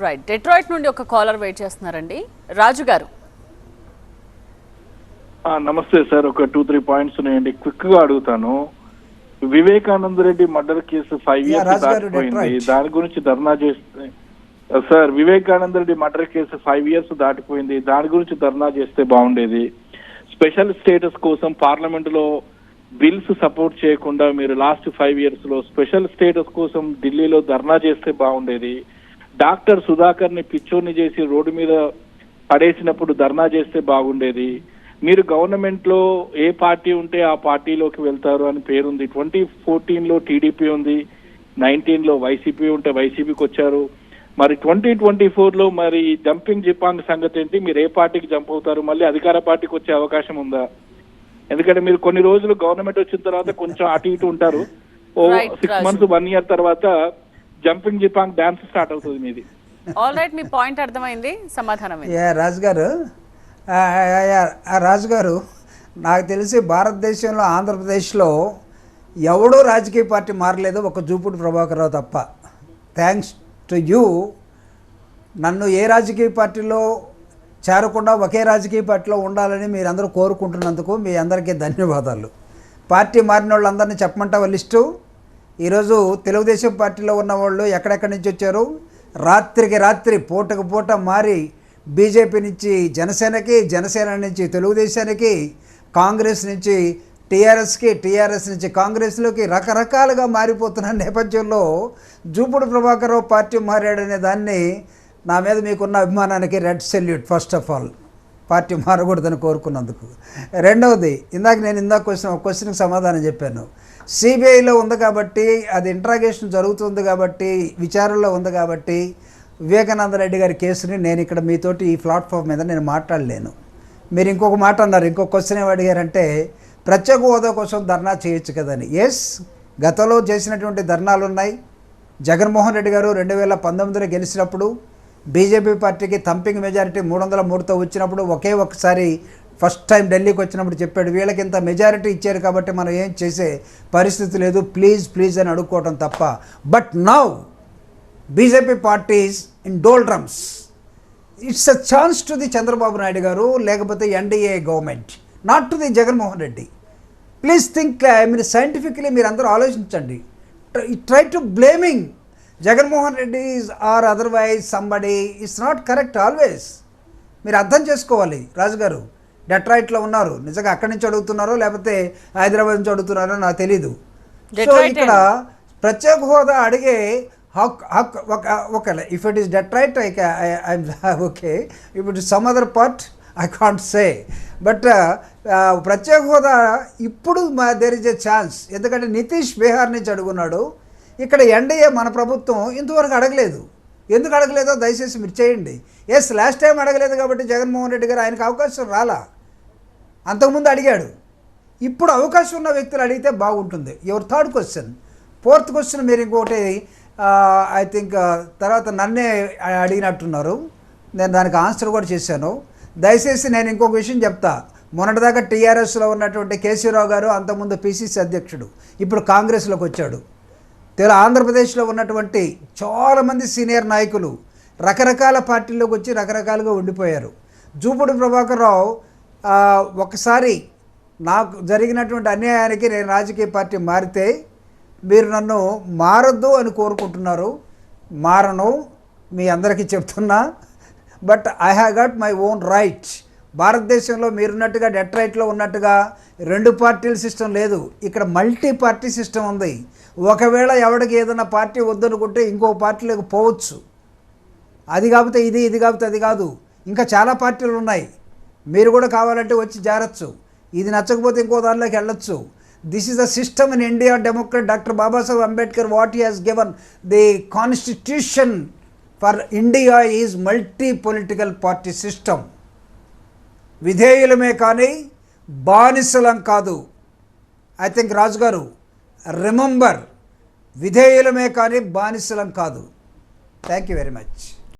Right Detroit నుండి ఒక caller wait చేస్తున్నారండి. రాజు గారు. ఆ, నమస్తే సార్. ఒక టూ త్రీ పాయింట్స్ ఉన్నాయండి. క్విక్గా అడుగుతాను. Vivekananda Reddy murder case five years దాటిపోయింది. దాని గురించి ధర్నా చేస్తే sir Vivekananda Reddy murder case five years దాటిపోయింది. దాని గురించి ధర్నా చేస్తే బాగుండేది. స్పెషల్ స్టేటస్ కోసం పార్లమెంట్లో బిల్స్ సపోర్ట్ చేయకుండా మీరు లాస్ట్ ఫైవ్ ఇయర్స్లో స్పెషల్ స్టేటస్ కోసం ఢిల్లీలో ధర్నా చేస్తే బాగుండేది. డాక్టర్ సుధాకర్ని పిచ్చోని చేసి రోడ్డు మీద పడేసినప్పుడు ధర్నా చేస్తే బాగుండేది. మీరు గవర్నమెంట్లో ఏ పార్టీ ఉంటే ఆ పార్టీలోకి వెళ్తారు అని పేరుంది. ట్వంటీ ఫోర్టీన్లో టీడీపీ ఉంది నైన్టీన్లో వైసీపీ ఉంటే వైసీపీకి వచ్చారు. మరి ట్వంటీ ట్వంటీ ఫోర్లో మరి జంపింగ్ జిపాంగ్ సంగతి ఏంటి? మీరు ఏ పార్టీకి జంప్ అవుతారు? మళ్ళీ అధికార పార్టీకి వచ్చే అవకాశం ఉందా? ఎందుకంటే మీరు కొన్ని రోజులు గవర్నమెంట్ వచ్చిన తర్వాత కొంచెం అటు ఇటు ఉంటారు. ఓ సిక్స్. మంత్స్ వన్ ఇయర్ తర్వాత జంపింగ్ జిపాంగ్ డాన్స్ స్టార్ట్ అవుతుంది మీది. ఆల్ రైట్ మీ పాయింట్ అర్థమైంది సమాధానం? యా రాజు గారు రాజు గారు నాకు తెలిసి భారతదేశంలో ఆంధ్రప్రదేశ్లో ఎవడూ రాజకీయ పార్టీ మారలేదు ఒక జూపుడు ప్రభాకర్ రావు తప్ప. థ్యాంక్స్ టు యూ నన్ను ఏ రాజకీయ పార్టీలో చేరకుండా ఒకే రాజకీయ పార్టీలో ఉండాలని మీరందరూ కోరుకుంటున్నందుకు మీ అందరికీ ధన్యవాదాలు. పార్టీ మారిన వాళ్ళందరినీ చెప్పమంటావా లిస్టు? ఈరోజు తెలుగుదేశం పార్టీలో ఉన్న వాళ్ళు ఎక్కడెక్కడి నుంచి వచ్చారు? రాత్రికి రాత్రి పూటకు పూట మారి బీజేపీ నుంచి జనసేనకి జనసేన నుంచి తెలుగుదేశానికి కాంగ్రెస్ నుంచి టీఆర్ఎస్కి టీఆర్ఎస్ నుంచి కాంగ్రెస్లోకి రకరకాలుగా మారిపోతున్న నేపథ్యంలో జూపుడు ప్రభాకర్ పార్టీ మారాడనే దాన్ని నా మీద మీకున్న అభిమానానికి red salute first of all. Party మారకూడదని కోరుకున్నందుకు. రెండవది ఇందాక నేను ఇందాక క్వశ్చన్ క్వశ్చన్కి సమాధానం చెప్పాను. సిబిఐలో ఉంది కాబట్టి అది ఇంట్రాగేషన్ జరుగుతుంది కాబట్టి విచారణలో ఉంది కాబట్టి వివేకానంద రెడ్డి గారి కేసుని నేను ఇక్కడ మీతోటి ఈ ప్లాట్ఫామ్ మీద నేను మాట్లాడలేను. మీరు ఇంకొక మాట అన్నారు ఇంకొక క్వశ్చన్ ఏమి అడిగారంటే ప్రత్యేక హోదా కోసం ధర్నా చేయొచ్చు కదని. ఎస్ గతంలో చేసినటువంటి ధర్నాలు ఉన్నాయి. జగన్మోహన్ రెడ్డి గారు రెండు వేల పంతొమ్మిదిలో గెలిచినప్పుడు బీజేపీ పార్టీకి థంపింగ్ మెజారిటీ మూడు వందల మూడుతో వచ్చినప్పుడు ఒకే ఒకసారి ఫస్ట్ టైం ఢిల్లీకి వచ్చినప్పుడు చెప్పాడు వీళ్ళకి ఇంత మెజారిటీ ఇచ్చారు కాబట్టి మనం ఏం చేసే పరిస్థితి లేదు ప్లీజ్ ప్లీజ్ అని అడుక్కోవటం తప్ప. But now BJP parties in doldrums it's a chance to the Chandrababu Naidu గారు లేకపోతే NDA government not to the Jaganmohan Reddy. Please think I scientifically మీరు అందరూ ఆలోచించండి. Try to blaming Jaganmohan Reddy or otherwise somebody it's not correct always మీరు అర్థం చేసుకోవాలి రాజుగారు. డెట్రాయిట్లో ఉన్నారు. నిజంగా అక్కడి నుంచి అడుగుతున్నారో లేకపోతే హైదరాబాద్ నుంచి అడుగుతున్నారో నాకు తెలీదు. సో ఇక్కడ ప్రత్యేక హోదా అడిగే హక్ హక్ ఒక ఒక if it is Detroit I I'm okay if it is some other part I can't say but ప్రత్యేక హోదా ఇప్పుడు దెర్ ఇస్ ఎ ఛాన్స్ ఎందుకంటే నితీష్ బీహార్ నుంచి అడుగున్నాడు. ఇక్కడ ఎన్డీఏ మన ప్రభుత్వం ఇంతవరకు అడగలేదు. ఎందుకు అడగలేదో దయచేసి మీరు చేయండి. ఎస్ లాస్ట్ టైం అడగలేదు కాబట్టి జగన్మోహన్ రెడ్డి గారు ఆయనకు అవకాశం రాలా. అంతకుముందు అడిగాడు ఇప్పుడు అవకాశం ఉన్న వ్యక్తులు అడిగితే బాగుంటుంది. Your third question fourth question మీరు ఇంకోటి ఐ థింక్ తర్వాత నన్నే అడిగినట్టున్నారు. నేను దానికి ఆన్సర్ కూడా చేశాను. దయచేసి నేను ఇంకొక విషయం చెప్తా. మొన్నటిదాకా టీఆర్ఎస్లో ఉన్నటువంటి కేసీరావు గారు అంతకుముందు పిసిసి అధ్యక్షుడు ఇప్పుడు కాంగ్రెస్లోకి వచ్చాడు. తెలు ఆంధ్రప్రదేశ్లో ఉన్నటువంటి చాలామంది సీనియర్ నాయకులు రకరకాల పార్టీల్లోకి వచ్చి రకరకాలుగా ఉండిపోయారు. జూపుడు ప్రభాకర్ రావు ఒకసారి నాకు జరిగినటువంటి అన్యాయానికి నేను రాజకీయ పార్టీ మారితే మీరు నన్ను మారొద్దు అని కోరుకుంటున్నారు. మారను మీ అందరికీ చెప్తున్నా. But I have got my own right భారతదేశంలో మీరున్నట్టుగా డెట్రైట్లో ఉన్నట్టుగా రెండు పార్టీల సిస్టమ్ లేదు. ఇక్కడ మల్టీ పార్టీ సిస్టమ్ ఉంది. ఒకవేళ ఎవడికి ఏదైనా పార్టీ వద్దనుకుంటే ఇంకో పార్టీలోకి పోవచ్చు. అది కాకపోతే ఇది ఇది కాకపోతే అది కాదు. ఇంకా చాలా పార్టీలు ఉన్నాయి. మీరు కూడా కావాలంటే వచ్చి జారచ్చు. ఇది నచ్చకపోతే ఇంకో దానిలోకి వెళ్ళొచ్చు. This is the system in India democrat doctor Babasaheb Ambedkar what he has given the constitution for India is multi political party system విధేయులమే కానీ బానిసలం కాదు. ఐ థింక్ రాజు గారు రిమెంబర్ విధేయులమే కానీ బానిసలం కాదు. Thank you very much